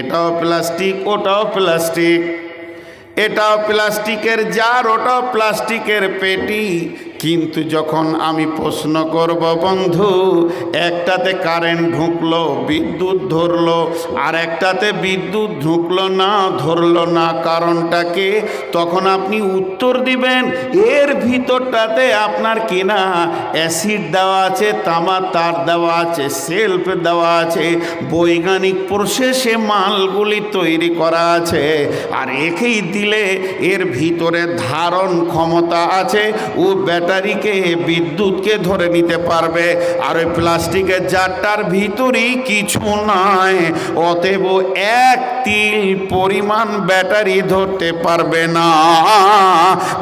এটাও প্লাস্টিক ওটাও প্লাস্টিক। এটাও প্লাস্টিকের জার ওটাও প্লাস্টিকের পেটি। কিন্তু যখন আমি প্রশ্ন করব, বন্ধু, একটাতে কারেন্ট ঢুকলো, বিদ্যুৎ ধরলো আর একটাতে বিদ্যুৎ ঢুকলো না, ধরলো না কারণটাকে তখন আপনি উত্তর দিবেন, এর ভিতরটাতে আপনার কিনা অ্যাসিড দেওয়া আছে তামা তার দেওয়া আছে সেলফ দেওয়া আছে, বৈজ্ঞানিক প্রসেসে মালগুলি তৈরি করা আছে, আর একেই দিলে এর ভিতরে ধারণ ক্ষমতা আছে, ও ব্যাটারিকে বিদ্যুৎকে ধরে নিতে পারবে। আর ওই প্লাস্টিকের জারটার ভিতরেই কিছু নয় অতএব এক তিল পরিমাণ ব্যাটারি ধরতে পারবে না।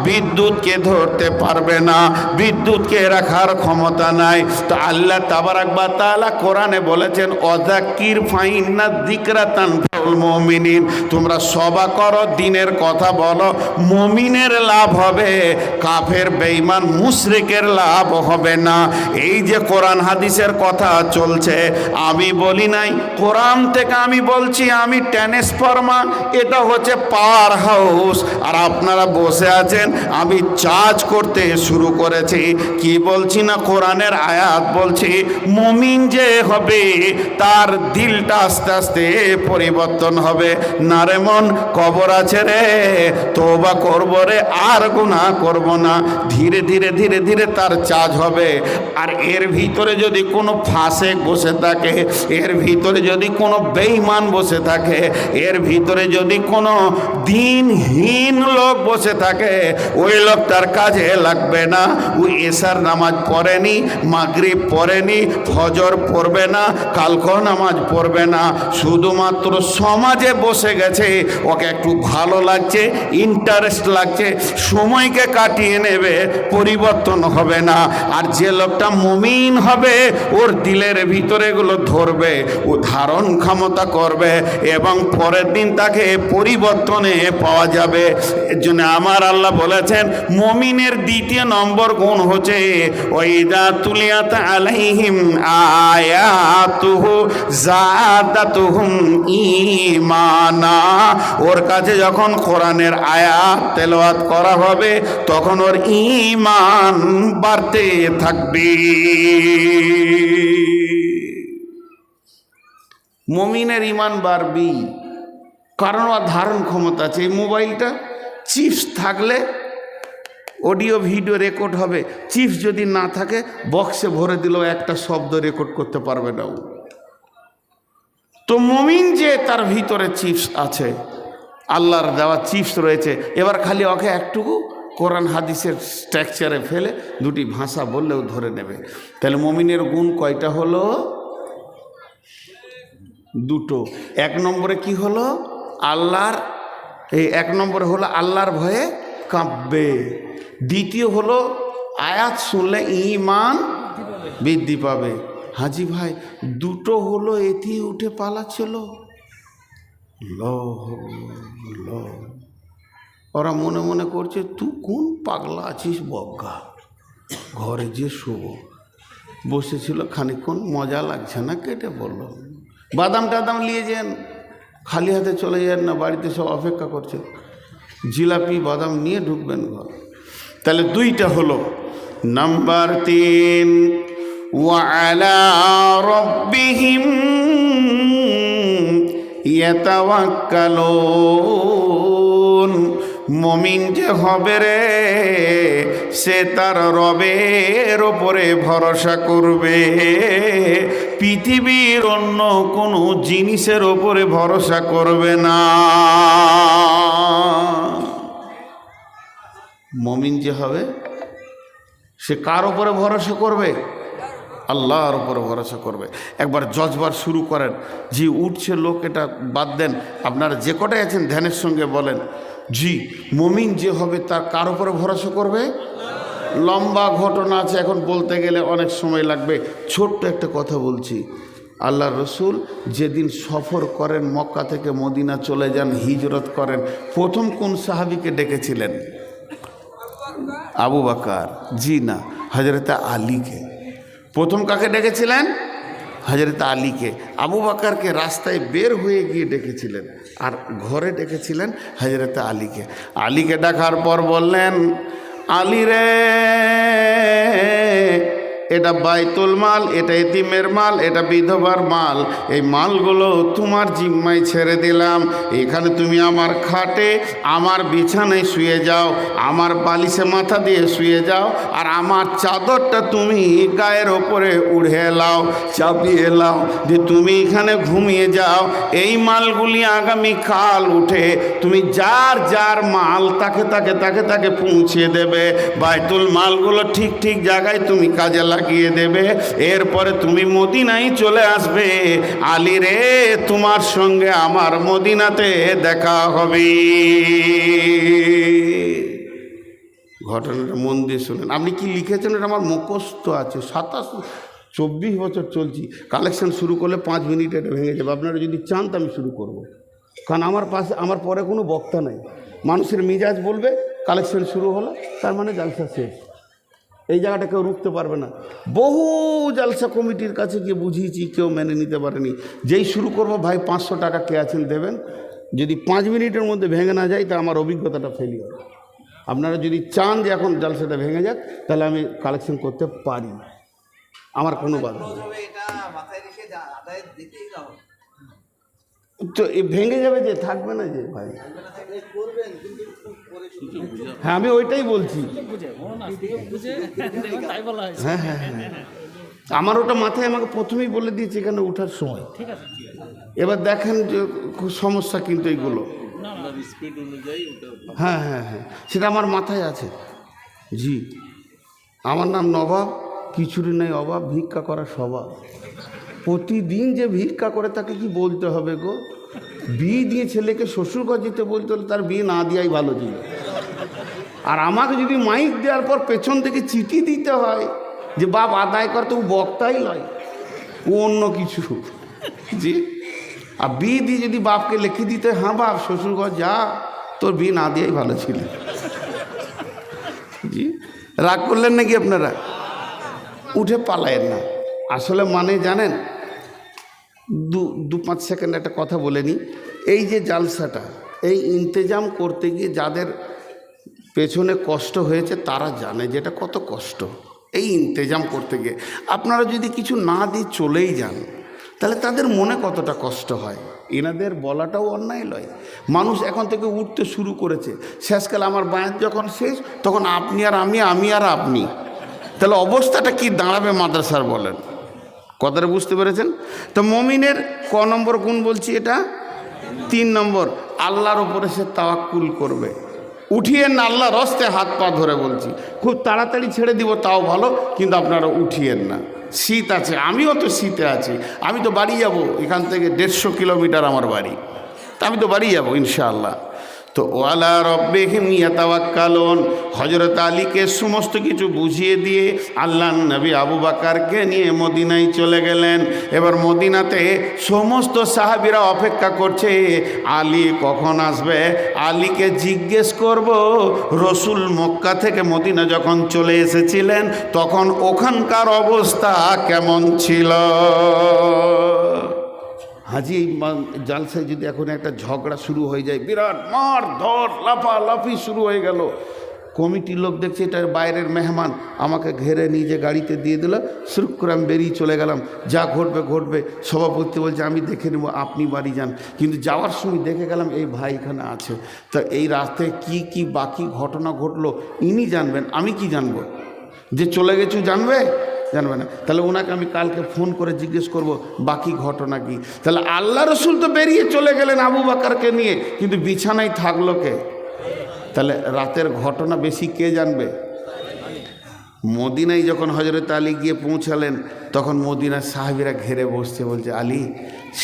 বিদ্যুৎকে ধরতে পারবে না। বিদ্যুৎকে রাখার ক্ষমতা নাই। তো আল্লাহ তাবারাকবা তাআলা কোরআনে বলেছেন অজাকির ফাইন্না দিকরাতান মমিনিন। তোমরা সবা করো, দিনের কথা বলো, মমিনের লাভ হবে, কাফের, বেঈমান, মুশরিকের লাভ হবে না। এই যে কোরআন হাদিসের কথা চলছে, আমি বলি নাই, কোরআন থেকে আমি বলছি, আমি ট্রান্সফর্মা এটা হচ্ছে পাওয়ার হাউস আর আপনারা বসে আছেন, আমি চার্জ করতে শুরু করেছি। কি বলছি না, কোরআনের আয়াত বলছি, মমিন যে হবে, তার দিলটা আস্তে আস্তে পরিবর্তন হবে। না রে মন, কবর আছে রে তোবা করব রে, আর গুনাহ করব না। ধীরে ধীরে ধীরে ধীরে তার চার্জ হবে। আর এর ভিতরে যদি কোনো ফাঁসে বসে থাকে, এর ভিতরে যদি কোনো বেঈমান বসে থাকে এর ভিতরে যদি কোনো দিনহীন লোক বসে থাকে, ওই লোকটার কাজে লাগবে না। ওই এসার নামাজ পড়েনি, মাগরিব পড়েনি, ফজর পড়বে না কালকো নামাজ পড়বে না। শুধুমাত্র সমাজে বসে গেছে, ওকে একটু ভালো লাগছে ইন্টারেস্ট লাগছে, সময়কে কাটিয়ে নেবে, পরিবর্তন হবে না। আর যে লোকটা মমিন হবে, ওর দিলের ভিতরে এগুলো ধরবে, ও ধারণ ক্ষমতা করবে, এবং পরের দিন তাকে পরিবর্তনে পাওয়া যাবে। এর জন্য আমার আল্লাহ বলেছেন, মমিনের দ্বিতীয় নম্বর গুণ হচ্ছে ওইদা তুলিয়াত আলাইহিম আয়াতুহু জাদাতুহুম ঈমানা। ওর কাছে যখন কোরআনের আয়াত তেলাওয়াত করা হবে, তখন ওর ইমান বাড়তে থাকবে। মমিনের ইমান বাড়বি কারণ ওর ধারণ ক্ষমতা আছে। এই মোবাইলটা চিপস থাকলে অডিও, ভিডিও রেকর্ড হবে। চিপস যদি না থাকে, বক্সে ভরে দিলেও একটা শব্দ রেকর্ড করতে পারবে না ও। তো মমিন যে তার ভিতরে চিপস আছে, আল্লাহর দেওয়া চিপস রয়েছে। এবার খালি ওকে একটুকু কোরআন হাদিসের স্ট্রাকচারে ফেলে দুটি ভাষা বললেও ধরে নেবে। তাহলে মমিনের গুণ কয়টা হলো? দুটো। এক নম্বরে কি হলো? আল্লাহর, এই এক নম্বরে হলো আল্লাহর ভয়ে কাঁপবে। দ্বিতীয় হলো আয়াত শুনলে ইমান বৃদ্ধি পাবে। হাজি ভাই, দুটো হলো এটি উঠে পালাচ্ছিল। ল ল ওরা মনে মনে করছে তুই কোন পাগলা আছিস বজ্ঞা ঘরে যে শুভ বসেছিল খানিক্ষণ মজা লাগছে না? কেটে বলল বাদাম টাদাম নিয়ে যান। খালি হাতে চলে যান না, বাড়িতে সব অপেক্ষা করছে। জিলাপি, বাদাম নিয়ে ঢুকবেন ঘর। তাহলে দুইটা হলো। নাম্বার তিন ওয়ালা মমিন যে হবে রে, সে তার রবের ওপরে ভরসা করবে। পৃথিবীর অন্য কোনো জিনিসের ওপরে ভরসা করবে না। মমিন যে হবে, সে কার ওপরে ভরসা করবে? আল্লাহর উপরে ভরসা করবে। একবার জজবার শুরু করেন। যে উঠছে লোক, এটা বাদ দেন। আপনারা যে কটাই আছেন, ধ্যানের সঙ্গে বলেন। জি, মমিন যে হবে তার কার উপরে ভরসা করবে? লম্বা ঘটনা আছে, এখন বলতে গেলে অনেক সময় লাগবে। ছোট্ট একটা কথা বলছি। আল্লাহ রসুল যেদিন সফর করেন মক্কা থেকে মদিনা চলে যান, হিজরত করেন, প্রথম কোন সাহাবিকে ডেকেছিলেন? আবু বাকার। জি না হজরত আলীকে। প্রথম কাকে ডেকেছিলেন? হজরত আলীকে আবু বাকারকে রাস্তায় বের হয়ে গিয়ে ডেকেছিলেন আর ঘরে ডেকেছিলেন হজরত আলীকে। আলীকে ডাকার পর বললেন, আলী রে এটা বাইতুল মাল, এটা এতিমের মাল, এটা বিধবার মাল। এই মালগুলো তোমার জিম্মায় ছেড়ে দিলাম। এখানে তুমি আমার খাটে আমার বিছানায় শুয়ে যাও, আমার বালিশে মাথা দিয়ে শুয়ে যাও, আর আমার চাদরটা তুমি গায়ের ওপরে উড়ে লাও, চাপিয়ে লাও, যে তুমি এখানে ঘুমিয়ে যাও। এই মালগুলি আগামী কাল উঠে তুমি যার যার মাল তাকে তাকে তাকে তাকে পৌঁছে দেবে। বাইতুল মালগুলো ঠিক ঠিক জায়গায় তুমি কাজে লাগিয়ে দেবে। এরপরে তুমি মদিনায় চলে আসবে। আলী রে, তোমার সঙ্গে আমার মদিনাতে দেখা হবে। ঘটনাটা মন দিয়ে শুনেন। আপনি কি লিখেছেন? এটা আমার মুখস্থ আছে। সাতাশ, চব্বিশ বছর চলছি। কালেকশন শুরু করলে পাঁচ মিনিট এটা ভেঙে যাবে। আপনারা যদি চান তো আমি শুরু করব। কারণ আমার পাশে, আমার পরে কোনো বক্তা নাই। মানুষের মিজাজ বলবে, কালেকশন শুরু হলো, তার মানে জালসা শেষ। এই জায়গাটা কেউ রুখতে পারবে না। বহু জালসা কমিটির কাছে গিয়ে বুঝিয়েছি, কেউ মেনে নিতে পারেনি। যেই শুরু করব, ভাই পাঁচশো টাকা কে আছেন দেবেন। যদি পাঁচ মিনিটের মধ্যে ভেঙে না যায়, তা আমার অভিজ্ঞতাটা ফেলি হবে আপনারা যদি চান যে এখন জালসাটা ভেঙে যাক, তাহলে আমি কালেকশন করতে পারি। আমার কোনো বাধা নেই। তো এ ভেঙে যাবে যে, থাকবে না যে, ভাই। হ্যাঁ আমি ওইটাই বলছি। হ্যাঁ হ্যাঁ হ্যাঁ। আমার ওটা মাথায় আমাকে প্রথমেই বলে দিয়েছে এখানে ওঠার সময়। এবার দেখেন যে সমস্যা কিন্তু এইগুলো হ্যাঁ হ্যাঁ হ্যাঁ। সেটা আমার মাথায় আছে। জি। আমার নাম নবাব কিছুরই নেই অভাব, ভিক্ষা করা স্বভাব। প্রতিদিন যে ভিক্ষা করে তাকে কি বলতে হবে গো? বিয়ে দিয়ে ছেলেকে শ্বশুরঘর যেতে বলতে হলে তার বিয়ে না দেওয়াই ভালো ছিল আর আমাকে যদি মাইক দেওয়ার পর পেছন থেকে চিঠি দিতে হয় যে, বাপ, আদায় কর তো বক্তাই নয়। ও অন্য কিছু। জি? আর বিয়ে দিয়ে যদি বাপকে লিখে দিতে হ্যাঁ বাপ শ্বশুরঘর যা, তোর বিয়ে না দেওয়াই ভালো ছিল। জি? রাগ করলেন নাকি আপনারা? উঠে পালায়েন না। আসলে মানে জানেন দু দু পাঁচ সেকেন্ড একটা কথা বলে নিই। এই যে জালসাটা, এই ইন্তেজাম করতে গিয়ে যাদের পেছনে কষ্ট হয়েছে, তারা জানে যে এটা কত কষ্ট। এই ইন্তেজাম করতে গিয়ে। আপনারা যদি কিছু না দিয়ে চলেই যান, তাহলে তাদের মনে কতটা কষ্ট হয়? এনাদের বলাটাও অন্যায় লয়। মানুষ এখন থেকে উঠতে শুরু করেছে। শেষকালে আমার বায়াত যখন শেষ, তখন আপনি আর আমি আমি আর আপনি। তাহলে অবস্থাটা কি দাঁড়াবে মাদ্রাসার বলেন? কথাটা বুঝতে পেরেছেন? তো মমিনের ক নম্বর গুণ বলছি এটা? তিন নম্বর, আল্লাহর ওপরে সে তাওয়াক্কুল করবে। উঠিয়ে না আল্লাহর রস্তে হাত পা ধরে বলছি। খুব তাড়াতাড়ি ছেড়ে দিব, তাও ভালো, কিন্তু আপনারা উঠিয়েন না। শীত আছে, আমিও তো শীতে আছি। আমি তো বাড়ি যাব, এখান থেকে দেড়শো কিলোমিটার আমার বাড়ি। তা আমি তো বাড়ি যাব, ইনশাআল্লাহ। তো ওয়ালা রব্বেহিম ইয়াতাওয়াক্কালুন। হজরত আলীকে সমস্ত কিছু বুঝিয়ে দিয়ে আল্লাহ নবী আবু বাকারকে নিয়ে মদিনায় চলে গেলেন। এবার মদিনাতে সমস্ত সাহাবিরা অপেক্ষা করছে, আলী কখন আসবে? আলীকে জিজ্ঞেস করব, রসুল মক্কা থেকে মদিনা যখন চলে এসেছিলেন, তখন ওখানকার অবস্থা কেমন ছিল? হাজি এই জালসায় যদি এখন একটা ঝগড়া শুরু হয়ে যায়, বিরাট মার ধর লাফা লাফি শুরু হয়ে গেল। কমিটির লোক দেখছে এটা বাইরের মেহমান, আমাকে ঘেরে নিয়ে যে গাড়িতে দিয়ে দিল সুরুক করে আমি বেরিয়ে চলে গেলাম। যা ঘটবে ঘটবে। সভাপতি বলছে, আমি দেখে নেব, আপনি বাড়ি যান। কিন্তু যাওয়ার সময় দেখে গেলাম, এই ভাই এখানে আছে। তা এই রাস্তায় কি কি বাকি ঘটনা ঘটলো, ইনি জানবেন, আমি কি জানব? যে চলে গেছু, জানবে? জানবে না। তাহলে ওনাকে আমি কালকে ফোন করে জিজ্ঞেস করব, বাকি ঘটনা কি? তাহলে আল্লাহ রসুল তো বেরিয়ে চলে গেলেন আবু বাকারকে নিয়ে, কিন্তু বিছানায় থাকল কে? তাহলে রাতের ঘটনা বেশি কে জানবে? মদিনায় যখন হজরত আলী গিয়ে পৌঁছালেন, তখন মদিনার সাহাবিরা ঘেরে বসছে, বলছে, আলী,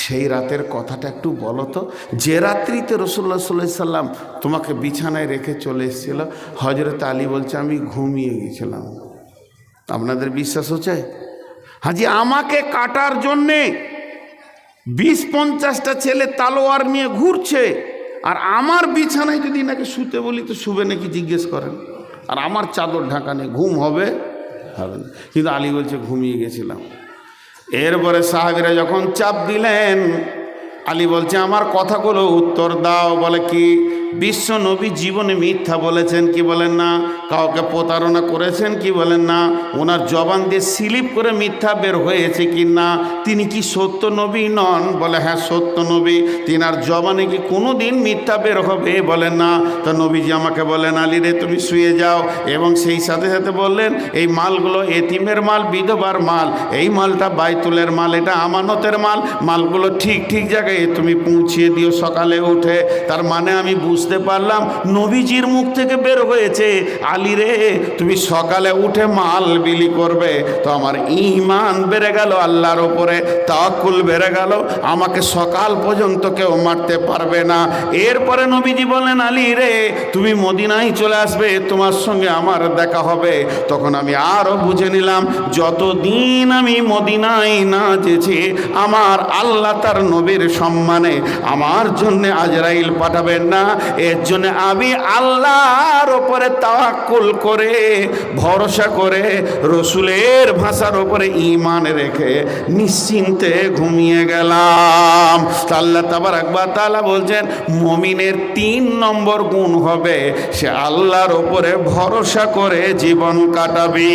সেই রাতের কথাটা একটু বলো তো। যে রাত্রিতে রসুল্লাহ সাল্লাহ সাল্লাম তোমাকে বিছানায় রেখে চলে এসেছিল হজরত আলী বলছে, আমি ঘুমিয়ে গেছিলাম। আপনাদের বিশ্বাস হচ্ছে? হাজি, আমাকে কাটার জন্যে বিশ পঞ্চাশটা ছেলে তালোয়ার নিয়ে ঘুরছে। আর আমার বিছানায় যদি নাকি শুতে বলি, তো শুবে নাকি জিজ্ঞেস করেন। আর আমার চাদর ঢাকা নেই ঘুম হবে? হবে না। কিন্তু আলী বলছে, ঘুমিয়ে গেছিলাম। এরপরে সাহাবিরা যখন চাপ দিলেন, আলী বলছে, আমার কথাগুলো উত্তর দাও। বলে কি? বিশ্ব নবী জীবনে মিথ্যা বলেছেন, কি বলেন না? কাউকে প্রতারণা করেছেন, কি বলেন না? ওনার জবান দিয়ে স্লিপ করে মিথ্যা বের হয়েছে কি না? তিনি কি সত্য নবী নন? বলে হ্যাঁ সত্য নবী। তিনার জবানে কি কোনো দিন মিথ্যা বের হবে? বলেন না। তা নবীজি আমাকে বলেন, আলী রে, তুমি শুয়ে যাও। এবং সেই সাথে সাথে বললেন, এই মালগুলো এতিমের মাল, বিধবার মাল। এই মালটা বাইতুলের মাল, এটা আমানতের মাল। মালগুলো ঠিক ঠিক জায়গায় তুমি পৌঁছিয়ে দিও সকালে উঠে। তার মানে আমি বুঝতে পারলাম নবীজির মুখ থেকে বের হয়েছে। আলী রে, তুমি সকালে উঠে মাল বিলি করবে। তো আমার ইমান বেড়ে গেল আল্লাহর ওপরে তাকুল বেড়ে গেল। আমাকে সকাল পর্যন্ত কেউ মারতে পারবে না। এরপরে নবীজি বলেন আলী রে, তুমি মদিনায় চলে আসবে, তোমার সঙ্গে আমার দেখা হবে। তখন আমি আরও বুঝে নিলাম, যতদিন আমি মদিনায় না যেছি, আমার আল্লাহ তার নবীর সম্মানে আমার জন্যে আজরাইল পাঠাবেন না। এর জন্য আমি আল্লাহর ওপরে তাওয়াক্কুল করে, ভরসা করে, রসুলের ভাষার ওপরে ইমান রেখে নিশ্চিন্তে ঘুমিয়ে গেলাম। আল্লাহ তাবার একবার তালা বলছেন, মমিনের তিন নম্বর গুণ হবে, সে আল্লাহর ওপরে ভরসা করে জীবন কাটাবে।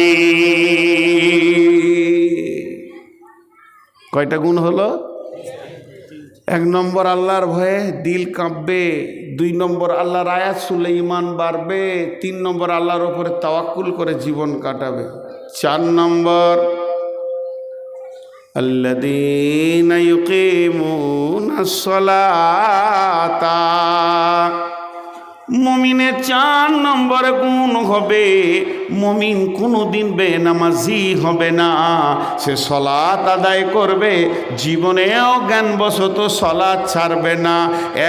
কয়টা গুণ হলো? এক নম্বর আল্লাহর ভয়ে দিল কাঁপবে। দুই নম্বর আল্লাহর আয়াত শুনলে ইমান বাড়বে তিন নম্বর আল্লাহর ওপরে তাওয়াক্কুল করে জীবন কাটাবে চার নম্বর الذين يقيمون الصلاة মমিনের চার নম্বর গুণ হবে। মমিন কোনো দিন বেনামাজি হবে না। সে সলাৎ আদায় করবে, জীবনেও জ্ঞানবশত সলাৎ ছাড়বে না।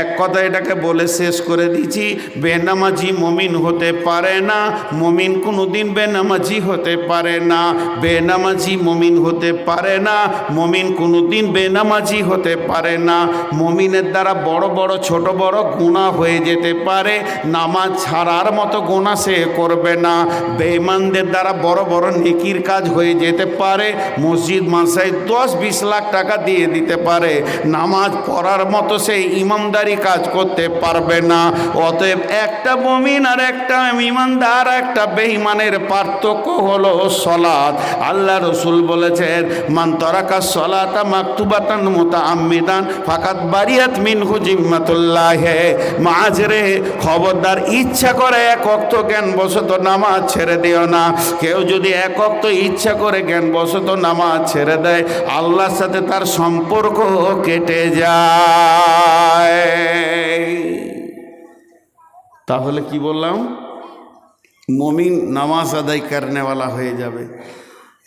এক কথা এটাকে বলে শেষ করে দিচ্ছি, বেনামাজি মমিন হতে পারে না, মমিন কোনো দিন বেনামাজি হতে পারে না। বেনামাজি মমিন হতে পারে না, মমিন কোনো দিন বেনামাজি হতে পারে না। মমিনের দ্বারা বড় বড় ছোট বড় গুণা হয়ে যেতে পারে নামাজ ছাড়ার মতো গোনা সে করবে না। বেঈমানদের দ্বারা বড় বড় নেকির কাজ হয়ে যেতে পারে। মসজিদ মাসায় দশ বিশ লাখ টাকা দিয়ে দিতে পারে। নামাজ পড়ার মতো সে ইমামদারি কাজ করতে পারবে না। অতএব একটা বমিন আর একটা ইমানদার, একটা বেঈমানের পার্থক্য হলো সলাৎ। আল্লাহ রসুল বলেছেন, মান তরাকা সলাতা মাকতুবাতান মোতা আম্মিদান ফাকাত বারিয়াত মিনহু জিম্মাতুল্লাহ। মাঝরে খবরদার ইচ্ছা করে এক অক্ত জ্ঞান বশত নামাজ ছেড়ে দিও না। কেউ যদি এক অক্ত ইচ্ছা করে জ্ঞান বশত নামাজ ছেড়ে দেয়, আল্লাহর সাথে তার সম্পর্ক কেটে যায়। তাহলে কি বললাম? মমিন নামাজ আদায় কারনেওয়ালা হয়ে যাবে।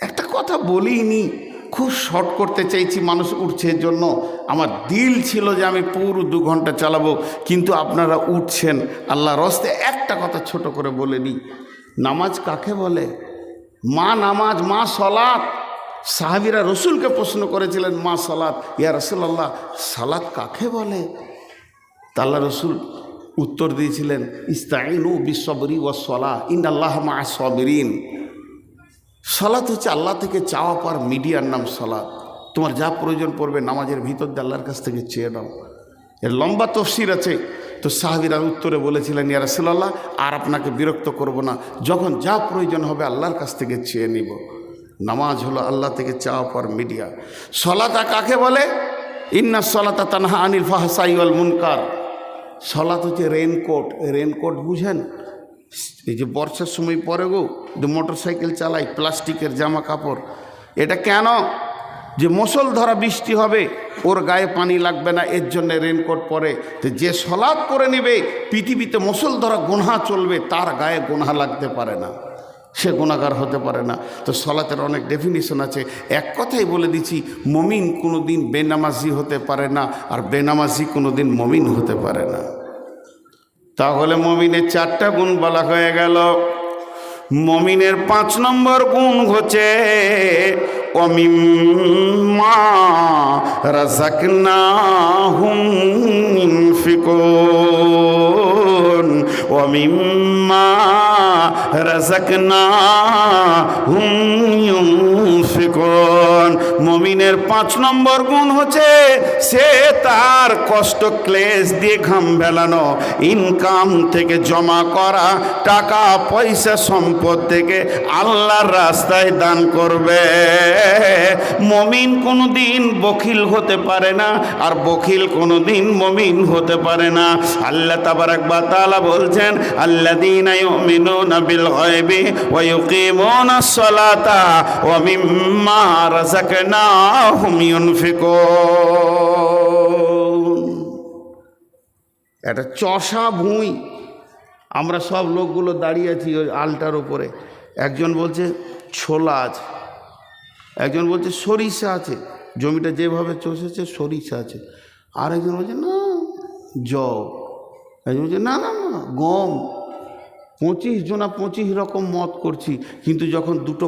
একটা কথা বলিনি। খুব শর্ট করতে চাইছি মানুষ উঠছে জন্য। আমার দিল ছিল যে আমি পুরো দু ঘণ্টা চালাবো, কিন্তু আপনারা উঠছেন। আল্লাহ রস্তে একটা কথা ছোট করে বলে নিই। নামাজ কাকে বলে? মা নামাজ, মা সলাৎ সাহাবিরা রসুলকে প্রশ্ন করেছিলেন, মা সালাত। ইয়া রসুল্লাহ সালাত কাকে বলে? তা আল্লাহ রসুল উত্তর দিয়েছিলেন ইস্তাইনু বিশ্ববরি ও সলা ইন আল্লাহ মা সবরিন সলাৎ হচ্ছে আল্লাহ থেকে চাওয়া পাওয়ার মিডিয়ার নাম সলাৎ তোমার যা প্রয়োজন পড়বে নামাজের ভিতর দিয়ে আল্লাহর কাছ থেকে চেয়ে নাও। এর লম্বা তফসির আছে। তো সাহাবিরা উত্তরে বলেছিলেন, ইয়া রাসূলুল্লাহ, আর আপনাকে বিরক্ত করব না। যখন যা প্রয়োজন হবে আল্লাহর কাছ থেকে চেয়ে নিব। নামাজ হলো আল্লাহ থেকে চাওয়া পাওয়ার মিডিয়া। সলাতা কাকে বলে? ইন্না সলাতা তানহা আনিল ফাহসাই মুনকার। সলাত হচ্ছে রেনকোট রেনকোট বুঝেন? এই যে বর্ষার সময় পরে গো, যে মোটর সাইকেল চালাই, প্লাস্টিকের জামা কাপড় এটা কেন? যে মুসল ধরা বৃষ্টি হবে, ওর গায়ে পানি লাগবে না, এর জন্য রেনকোট পরে। তো যে সলাদ করে নেবে, পৃথিবীতে মুসল ধরা গোনা চলবে, তার গায়ে গোনা লাগতে পারে না। সে গুণাগার হতে পারে না। তো সলাতের অনেক ডেফিনিশন আছে। এক কথাই বলে দিচ্ছি, মমিন কোনো দিন বেনামাজি হতে পারে না, আর বেনামাজি কোনো দিন মমিন হতে পারে না। তাহলে মমিনের চারটা গুণ বলা হয়ে গেল। মমিনের পাঁচ নম্বর গুণ হচ্ছে অমিম্মা রাজাকনা হুম ফিকুন। অমিম্মা রাজাকনা হুম ফিকুন। মমিনের পাঁচ নম্বর গুণ হচ্ছে, সে তার কষ্ট ক্লেশ দিয়ে ঘাম ফেলানো, ইনকাম থেকে জমা করা, টাকা, পয়সা, সম্পদ থেকে আল্লাহর রাস্তায় দান করবে। মমিন কোনো দিন বখিল হতে পারে না, আর বখিল কোনো দিন মমিন হতে পারে না। আল্লাহ তাবারাক বা তাআলা বলছেন, আল্লাযীনা ইউমিনুনা বিল ইউকিমুনা আস-সালাতা ওয়া মিম্মা ইউনফিকুন একটা চষা ভুঁই। আমরা সব লোকগুলো দাঁড়িয়ে আছি ওই আলটার উপরে। একজন বলছে, ছোলা আছে। একজন বলছে, সরিষা আছে। জমিটা যেভাবে চষেছে, সরিষা আছে। আর একজন বলছে, না, জব। একজন বলছে, না না না, গম। পঁচিশ জনা পঁচিশ রকম মত করছি, কিন্তু যখন দুটো